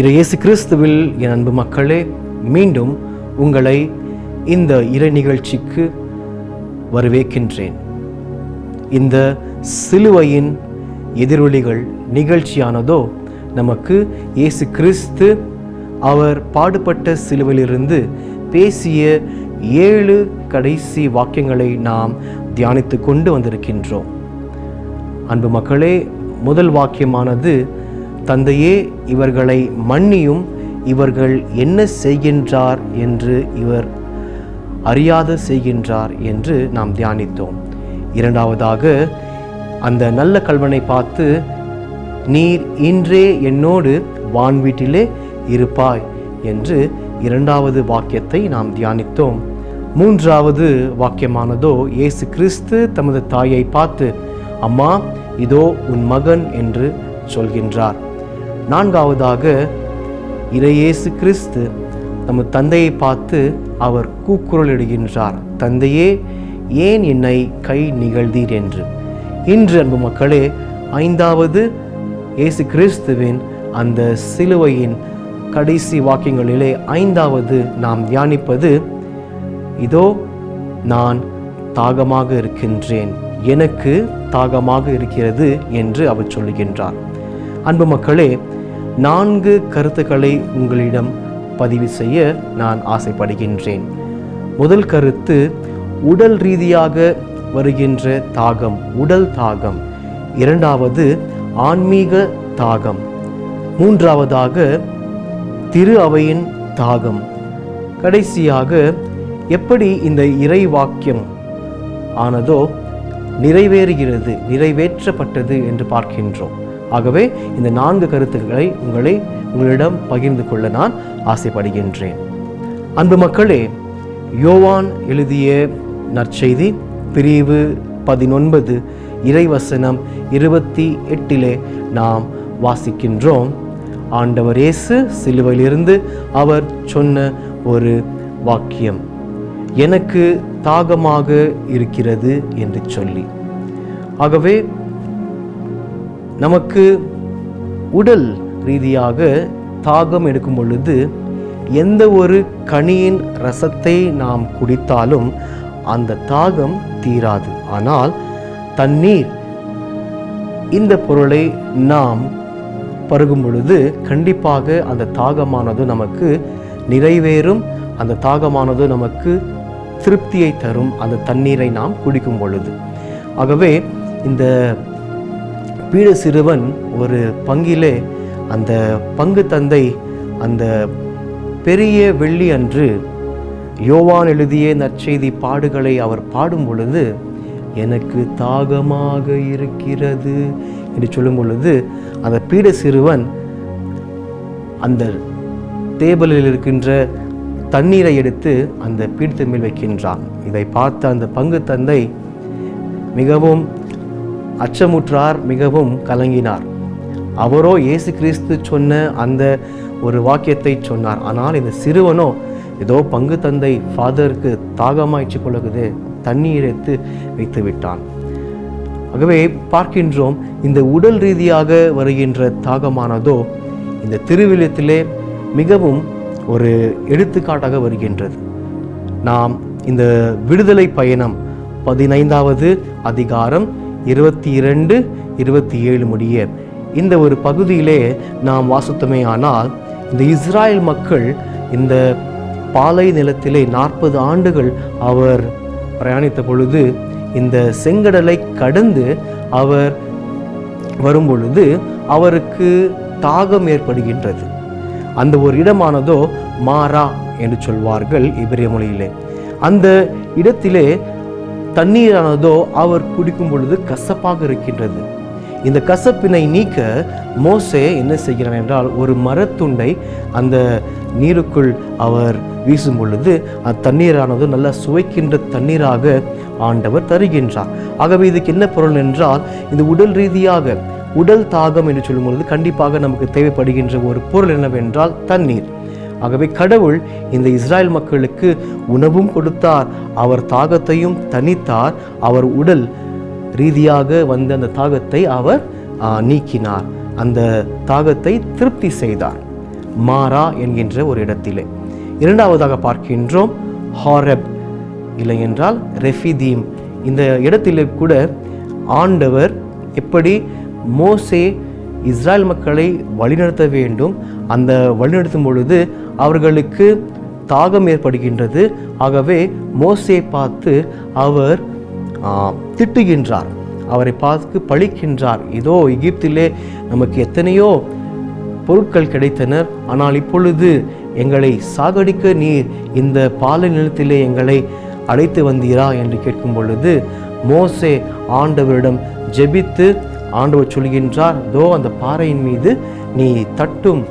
இறை இயேசு கிறிஸ்துவில் என் அன்பு மக்களே மீண்டும் உங்களை இந்த இறை நிகழ்ச்சிக்கு வரவேற்கின்றேன். இந்த சிலுவையின் எதிரொலிகள் நிகழ்ச்சியானதோ நமக்கு இயேசு கிறிஸ்து அவர் பாடுபட்ட சிலுவையிலிருந்து பேசிய ஏழு கடைசி வாக்கியங்களை நாம் தியானித்து கொண்டு வந்திருக்கின்றோம். அன்பு மக்களே முதல் வாக்கியமானது தந்தையே இவர்களை மன்னியும் இவர்கள் என்ன செய்கின்றார் என்று இவர் அறியாத செய்கின்றார் என்று நாம் தியானித்தோம். இரண்டாவதாக அந்த நல்ல கல்வனை பார்த்து நீர் இன்றே என்னோடு வான்வீட்டிலே இருப்பாய் என்று இரண்டாவது வாக்கியத்தை நாம் தியானித்தோம். மூன்றாவது வாக்கியமானதோ இயேசு கிறிஸ்து தமது தாயை பார்த்து அம்மா இதோ உன் மகன் என்று சொல்கின்றார். நான்காவதாக இறையேசு கிறிஸ்து நம்ம தந்தையை பார்த்து அவர் கூக்குரலிடுகின்றார் தந்தையே ஏன் என்னை கை நிகழ்ந்தீர் என்று? இன்று அன்பு மக்களே ஐந்தாவது இயேசு கிறிஸ்துவின் அந்த சிலுவையின் கடைசி வாக்கியங்களிலே ஐந்தாவது நாம் தியானிப்பது இதோ நான் தாகமாக இருக்கின்றேன் எனக்கு தாகமாக இருக்கிறது என்று அவர் சொல்லுகின்றார். அன்பு மக்களே நான்கு கருத்துக்களை உங்களிடம் பதிவு செய்ய நான் ஆசைப்படுகின்றேன். முதல் கருத்து உடல் ரீதியாக வருகின்ற தாகம் உடல் தாகம். இரண்டாவது ஆன்மீக தாகம். மூன்றாவதாக திரு அவையின் தாகம். கடைசியாக எப்படி இந்த இறை வாக்கியம் ஆனதோ நிறைவேறுகிறது நிறைவேற்றப்பட்டது என்று பார்க்கின்றோம். ஆகவே இந்த நான்கு கருத்துக்களை உங்களை உங்களிடம் பகிர்ந்து கொள்ள நான் ஆசைப்படுகின்றேன். அன்பு மக்களே யோவான் எழுதிய நற்செய்தி பிரிவு பதினொன்பது இறைவசனம் இருபத்தி எட்டிலே நாம் வாசிக்கின்றோம். ஆண்டவர் இயேசு சிலுவையிலிருந்து அவர் சொன்ன ஒரு வாக்கியம் எனக்கு தாகமாக இருக்கிறது என்று சொல்லி. ஆகவே நமக்கு உடல் ரீதியாக தாகம் எடுக்கும் பொழுது எந்த ஒரு கனியின் ரசத்தை நாம் குடித்தாலும் அந்த தாகம் தீராது. ஆனால் தண்ணீர் இந்த பொருளை நாம் பருகும் பொழுது கண்டிப்பாக அந்த தாகமானது நமக்கு நிறைவேறும். அந்த தாகமானது நமக்கு திருப்தியை தரும். அந்த தண்ணீரை நாம் குடிக்கும் பொழுது. ஆகவே இந்த பீட சிறுவன் ஒரு பங்கிலே அந்த பங்கு தந்தை அந்த பெரிய வெள்ளி அன்று யோவான் எழுதிய நற்செய்தி பாடுகளை அவர் பாடும் பொழுது எனக்கு தாகமாக இருக்கிறது என்று சொல்லும் பொழுது அந்த பீட சிறுவன் அந்த டேபிளில் இருக்கின்ற தண்ணீரை எடுத்து அந்த பீடத்தின் மேல் வைக்கின்றான். இதை பார்த்த அந்த பங்கு தந்தை மிகவும் அச்சமுற்றார் மிகவும் கலங்கினார். அவரோ இயேசு கிறிஸ்து சொன்ன அந்த ஒரு வாக்கியத்தை சொன்னார். ஆனால் இந்த சிறுவனோ ஏதோ பங்கு தந்தை ஃபாதருக்கு தாகமாய்ச்சி கொள்ளுகுது தண்ணீர் எடுத்து வைத்து விட்டான். ஆகவே பார்க்கின்றோம் இந்த உடல் ரீதியாக வருகின்ற தாகமானதோ இந்த திருவிழத்திலே மிகவும் ஒரு எடுத்துக்காட்டாக வருகின்றது. நாம் இந்த விடுதலை பயணம் பதினைந்தாவது அதிகாரம் இருபத்தி இரண்டு இருபத்தி ஏழு முடிய. இந்த ஒரு பகுதியிலே நாம் வாசித்தமே ஆனால் இந்த இஸ்ராயல் மக்கள் இந்த பாலை நிலத்திலே நாற்பது ஆண்டுகள் அவர் பிரயாணித்த பொழுது இந்த செங்கடலை கடந்து அவர் வரும்பொழுது அவருக்கு தாகம் ஏற்படுகின்றது. அந்த ஒரு இடமானதோ மாறா என்று சொல்வார்கள் இபிரிய மொழியிலே. அந்த இடத்திலே தண்ணீரானதோ அவர் குடிக்கும் பொழுது கசப்பாக இருக்கின்றது. இந்த கசப்பினை நீக்க மோசே என்ன செய்கிறார் என்றால் ஒரு மரத்துண்டை அந்த நீருக்குள் அவர் வீசும் பொழுது அத்தண்ணீரானது நல்லா சுவைக்கின்ற தண்ணீராக ஆண்டவர் தருகின்றார். ஆகவே இதுக்கு என்ன பொருள் என்றால் இந்த உடல் ரீதியாக உடல் தாகம் என்று சொல்லும் பொழுது கண்டிப்பாக நமக்கு தேவைப்படுகின்ற ஒரு பொருள் என்னவென்றால் தண்ணீர். ஆகவே கடவுள் இந்த இஸ்ராயல் மக்களுக்கு உணவும் கொடுத்தார். அவர் தாகத்தையும் தனித்தார் அவர் உடல் ரீதியாக வந்த அந்த தாகத்தை அவர் நீக்கினார். அந்த தாகத்தை திருப்தி செய்தார். மாரா என்கின்ற ஒரு இடத்திலே. இரண்டாவதாக பார்க்கின்றோம் ஹாரப் இல்லை என்றால் ரெஃபிதீம். இந்த இடத்திலே கூட ஆண்டவர் எப்படி மோசே இஸ்ராயல் மக்களை வழிநடத்த வேண்டும். அந்த வழிநடத்தும் பொழுது அவர்களுக்கு தாகம் ஏற்படுகின்றது. ஆகவே மோசையை பார்த்து அவர் திட்டுகின்றார். அவரை பார்த்து பழிக்கின்றார். இதோ எகிப்திலே நமக்கு எத்தனையோ பொருட்கள் கிடைத்தனர் ஆனால் இப்பொழுது எங்களை சாகடிக்க நீர் இந்த பாலை நிலத்திலே எங்களை அழைத்து வந்தீரா என்று கேட்கும் பொழுது மோசே ஆண்டவரிடம் ஜெபித்து ஆண்டவர் சொல்கின்றார் தோ அந்த பாறையின் மீது நீ தட்டும்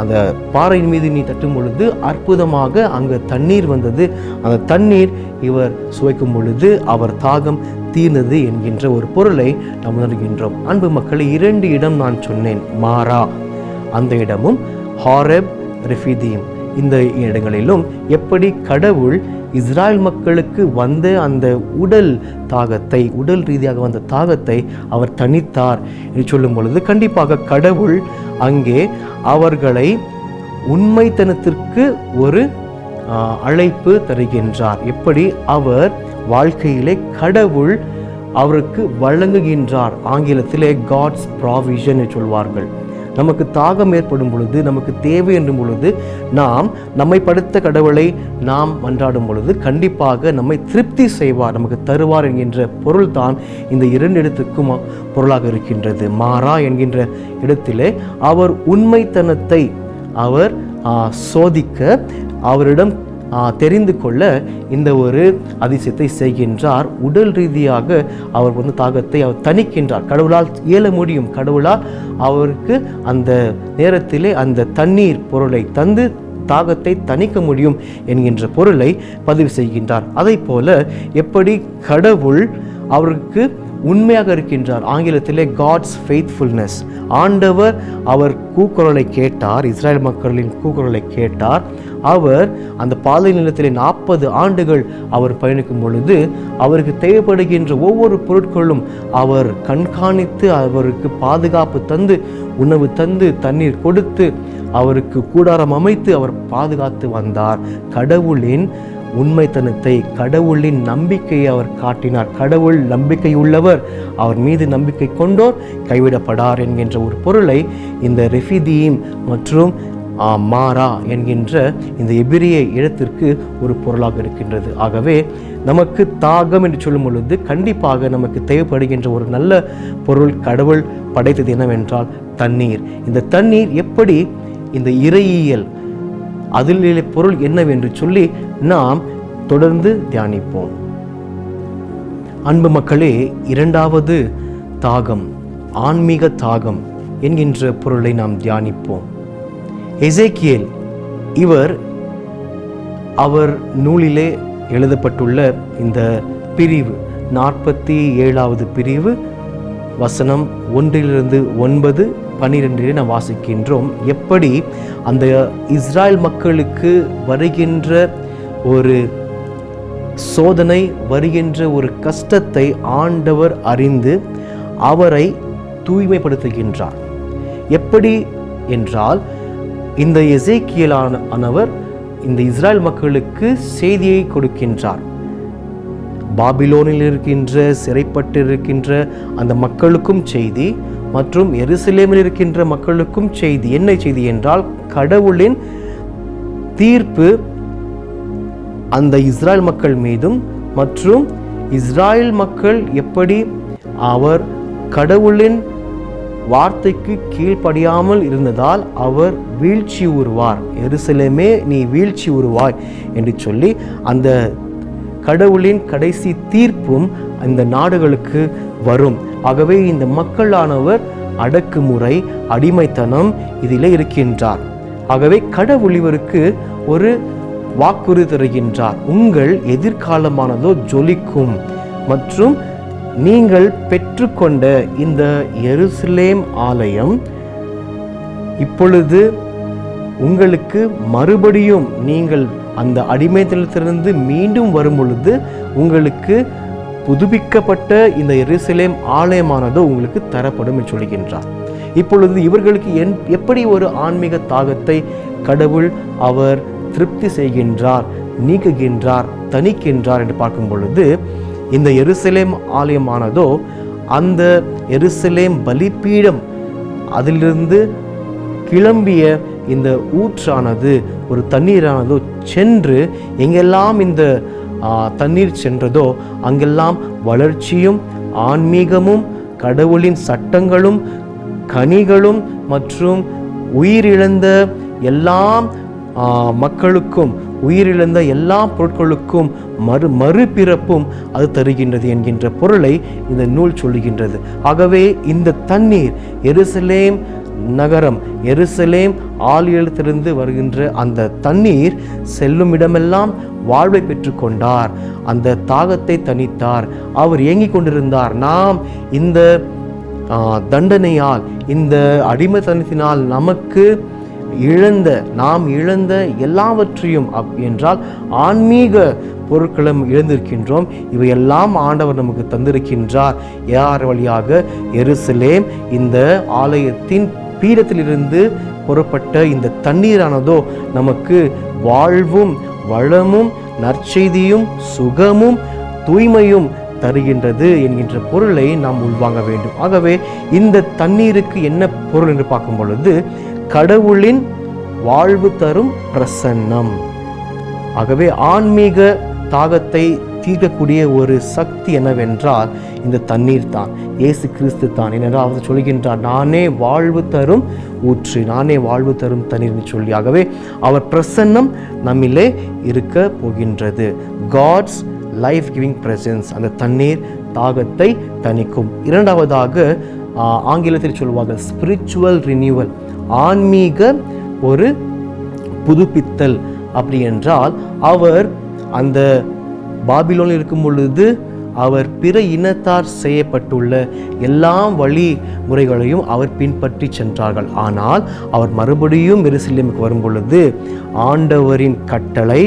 அந்த பாறையின் மீது நீ தட்டும் பொழுது அற்புதமாக அங்கு தண்ணீர் வந்தது. அந்த தண்ணீர் இவர் சுவைக்கும் பொழுது அவர் தாகம் தீர்ந்தது என்கின்ற ஒரு பொருளை நாம் உணர்கின்றோம். அன்பு மக்களை இரண்டு இடம் நான் சொன்னேன் மாரா. அந்த இடமும் ஹாரப் ரெஃபிதீம். இந்த இடங்களிலும் எப்படி கடவுள் இஸ்ராயல் மக்களுக்கு வந்த அந்த உடல் தாகத்தை உடல் ரீதியாக வந்த தாகத்தை அவர் தணித்தார் என்று சொல்லும் பொழுது கண்டிப்பாக கடவுள் அங்கே அவர்களை உண்மைத்தனத்திற்கு ஒரு அழைப்பு தருகின்றார். எப்படி? அவர் வாழ்க்கையிலே கடவுள் அவருக்கு வழங்குகின்றார். ஆங்கிலத்திலே காட்ஸ் ப்ராவிஷன் சொல்வார்கள். நமக்கு தாகம் ஏற்படும் பொழுது நமக்கு தேவை என்றும் பொழுது நாம் நம்மை படுத்த கடவுளை நாம் மன்றாடும் பொழுது கண்டிப்பாக நம்மை திருப்தி செய்வார் நமக்கு தருவார் என்கின்ற பொருள்தான் இந்த இரண்டு இடத்துக்கும் பொருளாக இருக்கின்றது. மாறா என்கின்ற இடத்திலே அவர் உண்மைத்தனத்தை அவர் சோதிக்க அவரிடம் தெரிந்து கொள்ள இந்த ஒரு அதிசயத்தை செய்கின்றார். உடல் ரீதியாக அவர் வந்து தாகத்தை அவர் தணிக்கின்றார். கடவுளால் இயல முடியும் கடவுளால் அவருக்கு அந்த நேரத்திலே அந்த தண்ணீர் பொருளை தந்து தாகத்தை தணிக்க முடியும் என்கின்ற பொருளை பதிவு செய்கின்றார். அதை போல எப்படி கடவுள் அவருக்கு உண்மையாக இருக்கின்றார். ஆங்கிலத்திலே காட்ஸ் ஃபெய்த்ஃபுல்னஸ் ஆண்டவர் அவர் கூக்குரலை கேட்டார். இஸ்ரேல் மக்களின் கூக்குரலை கேட்டார். அவர் அந்த பாலை நிலத்திலே நாற்பது ஆண்டுகள் அவர் பயணிக்கும் பொழுது அவருக்கு தேவைப்படுகின்ற ஒவ்வொரு பொருட்களும் அவர் கண்காணித்து அவருக்கு பாதுகாப்பு தந்து உணவு தந்து தண்ணீர் கொடுத்து அவருக்கு கூடாரம் அமைத்து அவர் பாதுகாத்து வந்தார். கடவுளின் உண்மைத்தனத்தை கடவுளின் நம்பிக்கையை அவர் காட்டினார். கடவுள் நம்பிக்கை உள்ளவர் அவர் மீது நம்பிக்கை கொண்டோர் கைவிடப்படார் என்கின்ற ஒரு பொருளை இந்த ரெஃபிதீம் மற்றும் ஆ, என்கின்ற இந்த எபிரிய இடத்திற்கு ஒரு பொருளாக இருக்கின்றது. ஆகவே நமக்கு தாகம் என்று சொல்லும் பொழுது கண்டிப்பாக நமக்கு தேவைப்படுகின்ற ஒரு நல்ல பொருள் கடவுள் படைத்தது என்னவென்றால் தண்ணீர். இந்த தண்ணீர் எப்படி இந்த இறையியல் அதில் பொருள் என்னவென்று சொல்லி நாம் தொடர்ந்து தியானிப்போம். அன்பு மக்களே இரண்டாவது தாகம் ஆன்மீக தாகம் என்கின்ற பொருளை நாம் தியானிப்போம். எசேக்கியேல் இவர் அவர் நூலிலே எழுதப்பட்டுள்ள இந்த பிரிவு நாற்பத்தி ஏழாவது பிரிவு வசனம் ஒன்றிலிருந்து ஒன்பது பன்னிரெண்டிலே நாம் வாசிக்கின்றோம். எப்படி? அந்த இஸ்ராயல் மக்களுக்கு வருகின்ற ஒரு சோதனை வருகின்ற ஒரு கஷ்டத்தை ஆண்டவர் அறிந்து அவரை தூய்மைப்படுத்துகின்றார். எப்படி? என்றால் இந்த எசேக்கியலான ஆனவர் இந்த இஸ்ரேல் மக்களுக்கு செய்தியை கொடுக்கின்றார். பாபிலோனில் இருக்கின்ற சிறைப்பட்டு இருக்கின்ற அந்த மக்களுக்கும் செய்தி மற்றும் எருசலேமில் இருக்கின்ற மக்களுக்கும் செய்தி. என்ன செய்தி என்றால் கடவுளின் தீர்ப்பு அந்த இஸ்ராயல் மக்கள் மீதும் மற்றும் இஸ்ராயல் மக்கள் எப்படி அவர் கடவுளின் வார்த்தைக்கு கீழ்ப்படியாமல் இருந்ததால் அவர் வீழ்ச்சி உருவார். எருசலேமே நீ வீழ்ச்சி உருவாய் என்று சொல்லி அந்த கடவுளின் கடைசி தீர்ப்பும் இந்த நாடுகளுக்கு வரும். ஆகவே இந்த மக்களானவர் அடக்குமுறை அடிமைத்தனம் இதிலே இருக்கின்றார். ஆகவே கடவுள் இவருக்கு ஒரு வாக்குறுதி தருகின்றார். உங்கள் எதிர்காலமானதோ ஜொலிக்கும் மற்றும் நீங்கள் பெற்றுக்கொண்ட இந்த எருசலேம் ஆலயம் இப்பொழுது உங்களுக்கு மறுபடியும் நீங்கள் அந்த அடிமைத்தனத்திலிருந்து மீண்டும் வரும் பொழுது உங்களுக்கு புதுப்பிக்கப்பட்ட இந்த எருசலேம் ஆலயமானது உங்களுக்கு தரப்படும் என்று சொல்கின்றார். இப்பொழுது இவர்களுக்கு என் எப்படி ஒரு ஆன்மீக தாகத்தை கடவுள் அவர் திருப்தி செய்கின்றார் நீக்குகின்றார் தணிக்கின்றார் என்று பார்க்கும் பொழுது இந்த எருசலேம் ஆலயமானதோ அந்த எருசலேம் பலிப்பீடம் அதிலிருந்து கிளம்பிய இந்த ஊற்றானது ஒரு தண்ணீரானதோ சென்று எங்கெல்லாம் இந்த தண்ணீர் சென்றதோ அங்கெல்லாம் வளர்ச்சியும் ஆன்மீகமும் கடவுளின் சட்டங்களும் கனிகளும் மற்றும் உயிரிழந்த எல்லாம் மக்களுக்கும் உயிரிழந்த எல்லா பொருட்களுக்கும் மறு மறுபிறப்பும் அது தருகின்றது என்கின்ற பொருளை இந்த நூல் சொல்லுகின்றது. ஆகவே இந்த தண்ணீர் எருசலேம் நகரம் எருசலேம் ஆலயத்திலிருந்து வருகின்ற அந்த தண்ணீர் செல்லும் இடமெல்லாம் வாழ்வை பெற்றுக்கொண்டார் அந்த தாகத்தை தணித்தார். அவர் இயங்கிக் கொண்டிருந்தார். நாம் இந்த தண்டனையால் இந்த அடிமைத்தனத்தினால் நமக்கு இழந்த நாம் இழந்த எல்லாவற்றையும் அப் என்றால் ஆன்மீக பொருட்களும் இழந்திருக்கின்றோம். இவையெல்லாம் ஆண்டவர் நமக்கு தந்திருக்கின்றார். யார் வழியாக எருசலேம் இந்த ஆலயத்தின் பீடத்திலிருந்து புறப்பட்ட இந்த தண்ணீரானதோ நமக்கு வாழ்வும் வளமும் நற்செய்தியும் சுகமும் தூய்மையும் தருகின்றது என்கின்ற பொருளை நாம் உள்வாங்க வேண்டும். ஆகவே இந்த தண்ணீருக்கு என்ன பொருள் என்று பார்க்கும் பொழுது கடவுளின் வாழ்வு தரும் பிரசன்னம். ஆகவே ஆன்மீக தாகத்தை தீர்க்கக்கூடிய ஒரு சக்தி என்னவென்றால் இந்த தண்ணீர் தான். இயேசு கிறிஸ்து தான். ஏனென்றால் அவர் சொல்கின்றார் நானே வாழ்வு தரும் ஊற்று நானே வாழ்வு தரும் தண்ணீர் சொல்லி. ஆகவே அவர் பிரசன்னம் நம்மிலே இருக்க போகின்றது. காட்ஸ் லைஃப் கிவிங் பிரசன்ஸ் அந்த தண்ணீர் தாகத்தை தணிக்கும். இரண்டாவதாக ஆங்கிலத்தில் சொல்லுவாங்க ஸ்பிரிச்சுவல் ரினியூவல் ஆன்மீக ஒரு புதுப்பித்தல். அப்படி என்றால் அவர் அந்த பாபிலோனில் இருக்கும் பொழுது அவர் பிற இனத்தார் செய்யப்பட்டுள்ள எல்லா வழிமுறைகளையும் அவர் பின்பற்றி சென்றார்கள். ஆனால் அவர் மறுபடியும் எருசலேமுக்கு வரும் பொழுது ஆண்டவரின் கட்டளை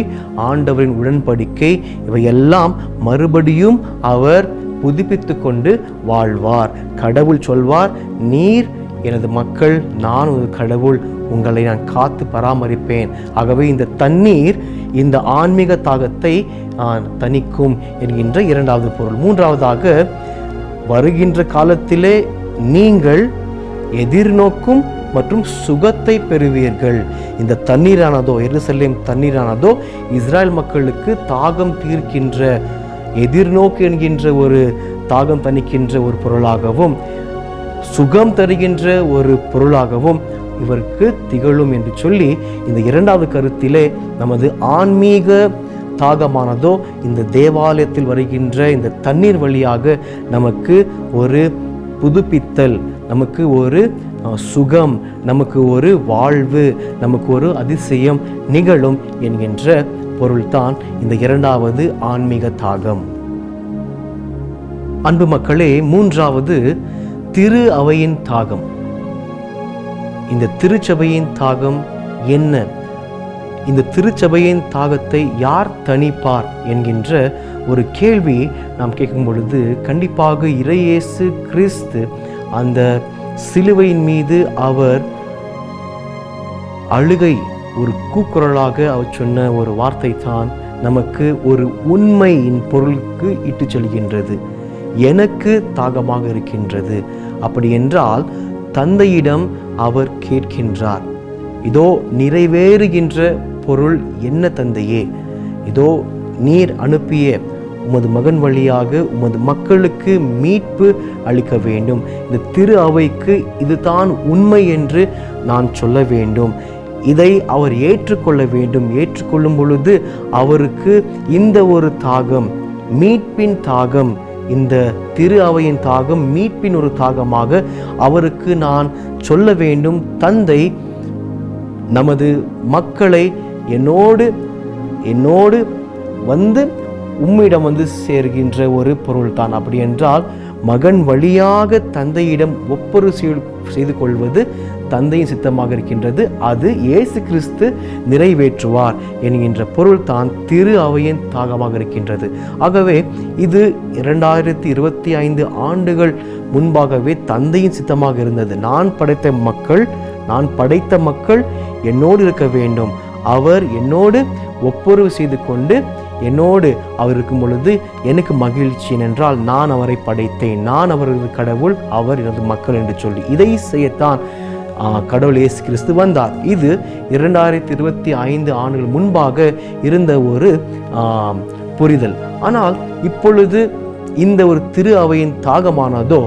ஆண்டவரின் உடன்படிக்கை இவையெல்லாம் மறுபடியும் அவர் புதுப்பித்து கொண்டு வாழ்வார். கடவுள் சொல்வார் நீர் எனது மக்கள் நான் ஒரு கடவுள் உங்களை நான் காத்து பராமரிப்பேன். ஆகவே இந்த தண்ணீர் இந்த ஆன்மீக தாகத்தை தணிக்கும் என்கின்ற இரண்டாவது பொருள். மூன்றாவதாக வருகின்ற காலத்திலே நீங்கள் எதிர்நோக்கும் மற்றும் சுகத்தை பெறுவீர்கள். இந்த தண்ணீரானதோ எருசலேம் தண்ணீரானதோ இஸ்ராயல் மக்களுக்கு தாகம் தீர்க்கின்ற எதிர்நோக்கு என்கின்ற ஒரு தாகம் தணிக்கின்ற ஒரு பொருளாகவும் சுகம் தருகின்ற ஒரு பொருளாகவும் இவருக்கு திகழும் என்று சொல்லி இந்த இரண்டாவது கருத்திலே நமது ஆன்மீக தாகமானதோ இந்த தேவாலயத்தில் வருகின்ற இந்த தண்ணீர் வழியாக நமக்கு ஒரு புதுப்பித்தல் நமக்கு ஒரு சுகம் நமக்கு ஒரு வாழ்வு நமக்கு ஒரு அதிசயம் நிகழும் என்கின்ற பொருள்தான் இந்த இரண்டாவது ஆன்மீக தாகம். அன்பு மக்களே மூன்றாவது திரு அவையின் தாகம். இந்த திருச்சபையின் தாகம் என்ன? இந்த திருச்சபையின் தாகத்தை யார் தணிப்பார் என்கின்ற ஒரு கேள்வி நாம் கேட்கும் பொழுது கண்டிப்பாக இறையேசு கிறிஸ்து அந்த சிலுவையின் மீது அவர் அழுகை ஒரு கூக்குரலாக அவர் சொன்ன ஒரு வார்த்தை தான் நமக்கு ஒரு உண்மையின் பொருளுக்கு இட்டு செல்கின்றது. எனக்கு தாகமாக இருக்கின்றது. அப்படி என்றால் தந்தையிடம் அவர் கேட்கின்றார். இதோ நிறைவேறுகின்ற பொருள் என்ன தந்தையே? இதோ நீர் அனுப்பிய உமது மகன் வழியாக உமது மக்களுக்கு மீட்பு அளிக்க வேண்டும். இந்த திரு அவைக்கு இதுதான் உண்மை என்று நான் சொல்ல வேண்டும். இதை அவர் ஏற்றுக்கொள்ள வேண்டும். ஏற்றுக்கொள்ளும் பொழுது அவருக்கு இந்த ஒரு தாகம் மீட்பின் தாகம் இந்த திரு அவையின் தாகம் மீட்பின் ஒரு தாகமாக அவருக்கு நான் சொல்ல வேண்டும். தந்தை நமது மக்களை என்னோடு என்னோடு வந்து உம்மிடம் வந்து சேர்கின்ற ஒரு பொருள் தான். அப்படி என்றால் மகன் வழியாக தந்தையிடம் ஒப்பரு செய்து கொள்வது தந்தையின் சித்தமாக இருக்கின்றது. அது இயேசு கிறிஸ்து நிறைவேற்றுவார் என்கின்ற பொருள் தான் திரு அவையின் தாகமாக இருக்கின்றது. ஆகவே இது இரண்டாயிரத்தி இருபத்தி ஐந்து ஆண்டுகள் முன்பாகவே தந்தையின் சித்தமாக இருந்தது. நான் படைத்த மக்கள் நான் படைத்த மக்கள் என்னோடு இருக்க வேண்டும். அவர் என்னோடு ஒப்புரவு செய்து கொண்டு என்னோடு அவர் இருக்கும் பொழுது எனக்கு மகிழ்ச்சி என்றால் நான் அவரை படைத்தேன். நான் அவரது கடவுள் அவர் எனது மக்கள் என்று சொல்லி. இதை செய்யத்தான் கடவுள் இயேசு கிறிஸ்து வந்தார். இது இரண்டாயிரத்தி இருபத்தி ஐந்து ஆண்டுகள் முன்பாக இருந்த ஒரு புரிதல். ஆனால் இப்பொழுது இந்த ஒரு திரு அவையின் தாகமானதோ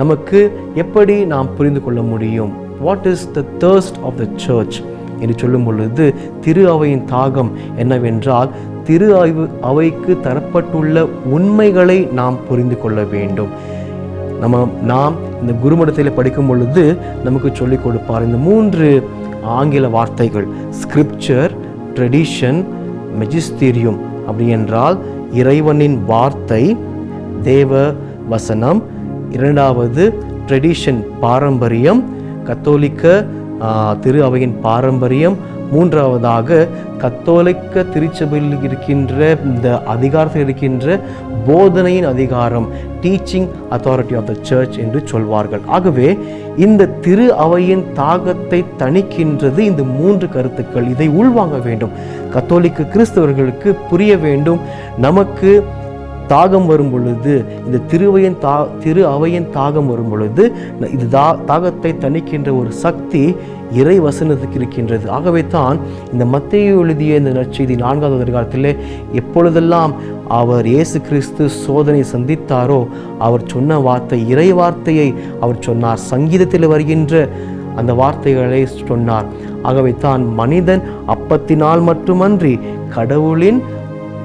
நமக்கு எப்படி நாம் புரிந்து கொள்ள முடியும்? What is the thirst of the church என்று சொல்லும் பொழுது திரு அவையின் தாகம் என்னவென்றால் திரு அவை அவைக்கு தரப்பட்டுள்ள உண்மைகளை நாம் புரிந்து கொள்ள வேண்டும். நம்ம நாம் இந்த குருமடத்தில் படிக்கும் பொழுது நமக்கு சொல்லிக் கொடுப்பார். இந்த மூன்று ஆங்கில வார்த்தைகள் ஸ்கிரிப்சர் ட்ரெடிஷன் மெஜிஸ்தீரியம் அப்படி என்றால் இறைவனின் வார்த்தை தேவ வசனம் இரண்டாவது ட்ரெடிஷன் பாரம்பரியம் கத்தோலிக்க திரு அவையின் பாரம்பரியம் மூன்றாவதாக கத்தோலிக்க திருச்சபையில் இருக்கின்ற இந்த அதிகாரத்தில் இருக்கின்ற போதனையின் அதிகாரம் teaching authority of the church என்று சொல்வார்கள். ஆகவே இந்த திரு அவையின் தாகத்தை தணிக்கின்றது இந்த மூன்று கருத்துக்கள். இதை உள்வாங்க வேண்டும். கத்தோலிக்க கிறிஸ்தவர்களுக்கு புரிய வேண்டும் நமக்கு தாகம் வரும் பொழுது இந்த திருவையின் தா திரு அவையின் தாகம் வரும் பொழுது இது தா தாகத்தை தணிக்கின்ற ஒரு சக்தி இறை வசனத்துக்கு இருக்கின்றது. ஆகவே தான் இந்த மத்திய எழுதிய இந்த நற்செய்தி நான்காவது அதிகாரத்திலே எப்பொழுதெல்லாம் அவர் இயேசு கிறிஸ்து சோதனை சந்தித்தாரோ அவர் சொன்ன வார்த்தை இறை வார்த்தையை அவர் சொன்னார். சங்கீதத்தில் வருகின்ற அந்த வார்த்தைகளை சொன்னார். ஆகவே தான் மனிதன் அப்பத்தினால் மட்டுமன்றி கடவுளின்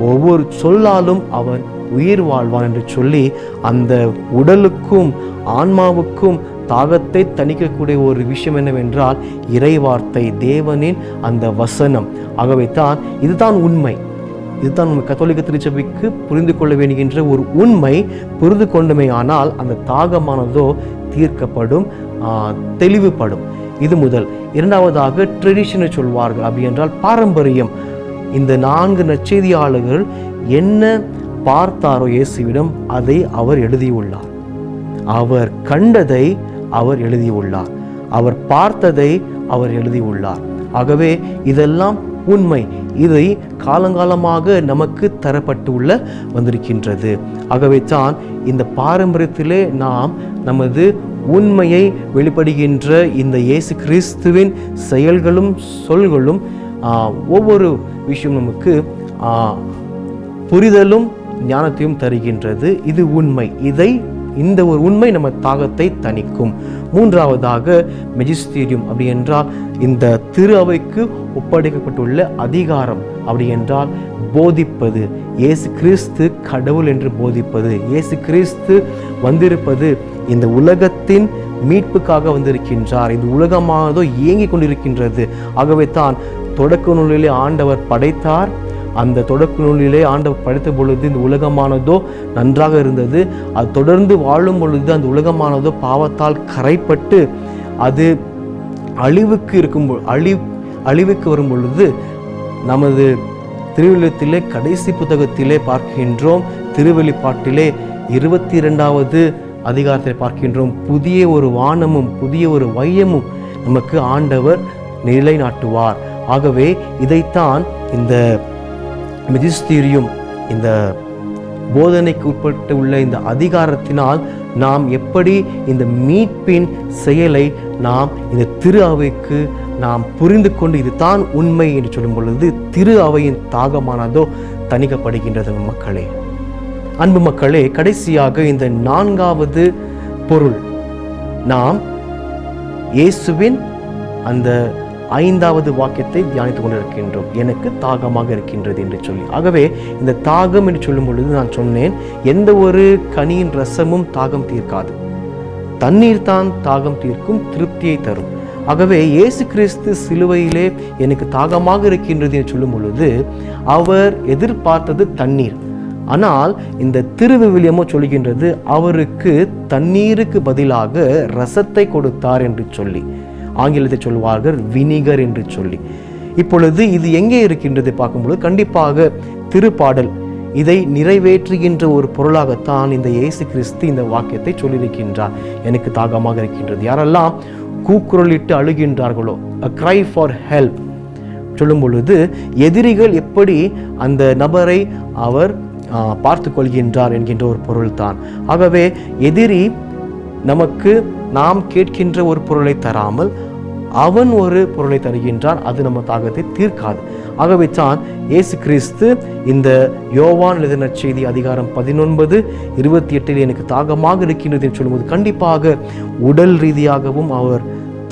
ஒவ்வொரு சொல்லாலும் அவன் உயிர் வாழ்வான் என்று சொல்லி அந்த உடலுக்கும் ஆன்மாவுக்கும் தாகத்தை தணிக்கக்கூடிய ஒரு விஷயம் என்னவென்றால் இறைவார்த்தை தேவனின் அந்த வசனம். ஆகவே தான் இதுதான் உண்மை. இதுதான் நம்ம கத்தோலிக்க திருச்சபைக்கு புரிந்து கொள்ள வேண்டுகின்ற ஒரு உண்மை புரிந்து கொண்டுமே ஆனால் அந்த தாகமானதோ தீர்க்கப்படும் தெளிவுபடும். இது முதல். இரண்டாவதாக ட்ரெடிஷனை சொல்வார்கள். அப்படி என்றால் பாரம்பரியம். இந்த நான்கு நற்செய்தியாளர்கள் என்ன பார்த்தாரோ இயேசுவிடம் அதை அவர் எழுதியுள்ளார். அவர் கண்டதை அவர் எழுதியுள்ளார். அவர் பார்த்ததை அவர் எழுதியுள்ளார். ஆகவே இதெல்லாம் உண்மை. இதை காலங்காலமாக நமக்கு தரப்பட்டுள்ள வந்திருக்கின்றது. ஆகவே தான் இந்த பாரம்பரியத்திலே நாம் நமது உண்மையை வெளிப்படுகின்ற இந்த இயேசு கிறிஸ்துவின் செயல்களும் சொல்களும் ஒவ்வொரு விஷயம் நமக்கு புரிதலும் ஞானத்தையும் தருகின்றது. இது உண்மை. இதை இந்த ஒரு உண்மை நம்ம தாகத்தை தணிக்கும். மூன்றாவதாக மெஜிஸ்டீரியம் அப்படி என்றால் இந்த திரு அவைக்கு ஒப்படைக்கப்பட்டுள்ள அதிகாரம் அப்படி என்றால் போதிப்பது. இயேசு கிறிஸ்து கடவுள் என்று போதிப்பது. இயேசு கிறிஸ்து வந்திருப்பது இந்த உலகத்தின் மீட்புக்காக வந்திருக்கின்றார். இந்த உலகமானதோ இயங்கிக் கொண்டிருக்கின்றது. ஆகவே தான் தொடக்க நூலிலே ஆண்டவர் படைத்தார். அந்த தொடக்க நூலிலே ஆண்டவர் படைத்த பொழுது இந்த உலகமானதோ நன்றாக இருந்தது. அது தொடர்ந்து வாழும் பொழுது அந்த உலகமானதோ பாவத்தால் கரைப்பட்டு அது அழிவுக்கு இருக்கும் அழி அழிவுக்கு வரும் பொழுது நமது திருவிழத்திலே கடைசி புத்தகத்திலே பார்க்கின்றோம். திருவெளிப்பாட்டிலே இருபத்தி இரண்டாவது அதிகாரத்தை பார்க்கின்றோம். புதிய ஒரு வானமும் புதிய ஒரு வையமும் நமக்கு ஆண்டவர் நிலைநாட்டுவார். ஆகவே இதைத்தான் இந்த மிதிஸ்தீரியும் இந்த போதனைக்கு உட்பட்டு உள்ள இந்த அதிகாரத்தினால் நாம் எப்படி இந்த மீட்பின் செயலை நாம் இந்த திரு அவைக்கு நாம் புரிந்து கொண்டு இதுதான் உண்மை என்று சொல்லும் பொழுது திரு அவையின் தாகமானதோ தணிக்கப்படுகின்றது மக்களே. அன்பு மக்களே கடைசியாக இந்த நான்காவது பொருள். நாம் இயேசுவின் அந்த ஐந்தாவது வாக்கியத்தை தியானித்துக் கொண்டிருக்கின்றோம். எனக்கு தாகமாக இருக்கின்றது என்று சொல்லி. ஆகவே இந்த தாகம் என்று சொல்லும் பொழுது நான் சொன்னேன் எந்த ஒரு கனியின் ரசமும் தாகம் தீர்க்காது. தண்ணீர் தான் தாகம் தீர்க்கும் திருப்தியை தரும். ஆகவே இயேசு கிறிஸ்து சிலுவையிலே எனக்கு தாகமாக இருக்கின்றது என்று சொல்லும் பொழுது அவர் எதிர்பார்த்தது தண்ணீர். ஆனால் இந்த திருவிவிலியமோ சொல்கின்றது அவருக்கு தண்ணீருக்கு பதிலாக ரசத்தை கொடுத்தார் என்று சொல்லி. ஆங்கிலத்தை சொல்வார்கள் வினிகர் என்று சொல்லி. இப்பொழுது இது எங்கே இருக்கின்றது பார்க்கும்பொழுது கண்டிப்பாக திருப்பாடல் இதை நிறைவேற்றுகின்ற ஒரு பொருளாகத்தான் இந்த இயேசு கிறிஸ்து இந்த வாக்கியத்தை சொல்லியிருக்கின்றார். எனக்கு தாகமாக இருக்கின்றது. யாரெல்லாம் கூக்குரலிட்டு அழுகின்றார்களோ அ க்ரை ஃபார் ஹெல்ப் சொல்லும் பொழுது எதிரிகள் எப்படி அந்த நபரை அவர் பார்த்து கொள்கின்றார் என்கின்ற ஒரு பொருள்தான். ஆகவே எதிரி நமக்கு நாம் கேட்கின்ற ஒரு பொருளை தராமல் அவன் ஒரு பொருளை தருகின்றான் அது நம்ம தாகத்தை தீர்க்காது. ஆகவே தான் இயேசு கிறிஸ்து இந்த யோவான் எழுதின செய்தி அதிகாரம் பதினொன்பது இருபத்தி எட்டில் எனக்கு தாகமாக இருக்கின்றது என்று சொல்லும்போது கண்டிப்பாக உடல் ரீதியாகவும் அவர்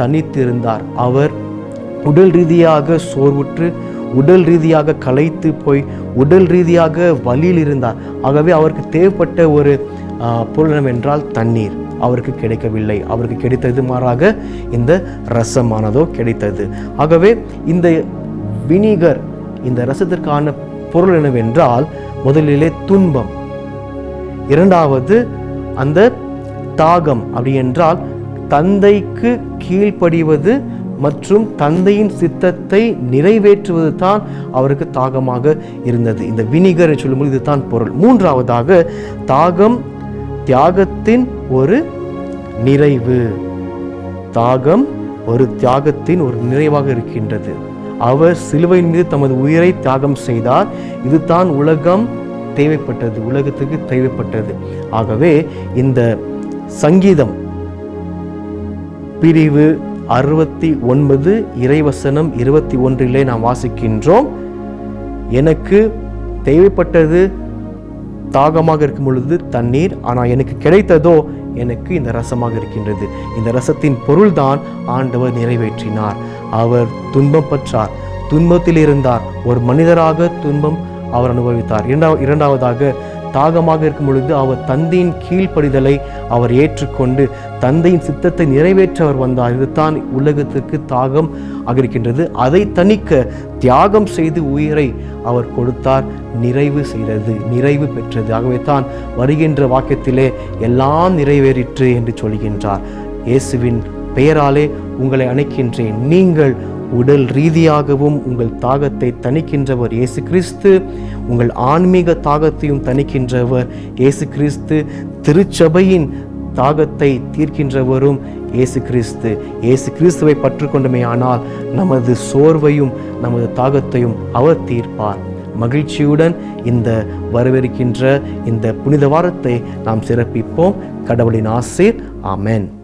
தனித்திருந்தார். அவர் உடல் ரீதியாக சோர்வுற்று உடல் ரீதியாக களைத்து போய் உடல் ரீதியாக வலியில் இருந்தார் ஆகவே அவருக்கு தேவைப்பட்ட ஒரு பொருளம் என்றால் தண்ணீர். அவருக்கு கிடைக்கவில்லை. அவருக்கு கிடைத்தது மாறாக இந்த ரசமானதோ கிடைத்தது. ஆகவே இந்த வினிகர் இந்த ரசத்திற்கான பொருள் என்னவென்றால் முதலிலே துன்பம். இரண்டாவது அந்த தாகம் அப்படி என்றால் தந்தைக்கு கீழ்ப்படிவது மற்றும் தந்தையின் சித்தத்தை நிறைவேற்றுவது தான் அவருக்கு தாகமாக இருந்தது. இந்த வினிகர் சொல்லும்போது இதுதான் பொருள். மூன்றாவதாக தாகம் தியாகத்தின் ஒரு நிறைவு. தாகம் ஒரு தியாகத்தின் ஒரு நிறைவாக இருக்கின்றது. அவர் சிலுவையின் மீது தமது உயிரை தியாகம் செய்தார். இதுதான் உலகம் தேவைப்பட்டது உலகத்துக்கு தேவைப்பட்டது. ஆகவே இந்த சங்கீதம் பிரிவு அறுபத்தி ஒன்பது இறைவசனம் இருபத்தி ஒன்றிலே நாம் வாசிக்கின்றோம். எனக்கு தேவைப்பட்டது தாகமாக இருக்கும் பொழுது தண்ணீர் ஆனால் எனக்கு கிடைத்ததோ எனக்கு இந்த ரசமாக இருக்கின்றது. இந்த ரசத்தின் பொருள்தான் ஆண்டவர் நிறைவேற்றினார். அவர் துன்பம் பற்றார். துன்பத்தில் இருந்தார் ஒரு மனிதராக துன்பம் அவர் அனுபவித்தார். இரண்டாவது இரண்டாவதாக தாகமாக இருக்கும் பொழுது அவர் தந்தையின் கீழ்ப்படிதலை அவர் ஏற்றுக்கொண்டு தந்தையின் சித்தத்தை நிறைவேற்ற அவர் வந்தார். இதுதான் உலகத்திற்கு தாகம் இருக்கின்றது அதை தணிக்க தியாகம் செய்து உயிரை அவர் கொடுத்தார். நிறைவு செய்தது நிறைவு பெற்றது. ஆகவே தான் வருகின்ற வாக்கியத்திலே எல்லாம் நிறைவேறிற்று என்று சொல்கின்றார். இயேசுவின் பெயராலே உங்களை அணைக்கின்றேன். நீங்கள் உடல் ரீதியாகவும் உங்கள் தாகத்தை தணிக்கின்றவர் இயேசு கிறிஸ்து உங்கள் ஆன்மீக தாகத்தையும் தணிக்கின்றவர் இயேசு கிறிஸ்து திருச்சபையின் தாகத்தை தீர்க்கின்றவரும் இயேசு கிறிஸ்து இயேசு கிறிஸ்துவை பற்றுக்கொண்டமே ஆனால் நமது சோர்வையும் நமது தாகத்தையும் அவர் தீர்ப்பார். மகிழ்ச்சியுடன் இந்த வரவிருக்கின்ற இந்த புனித வாரத்தை நாம் சிறப்பிப்போம். கடவுளின் ஆசீர். ஆமென்.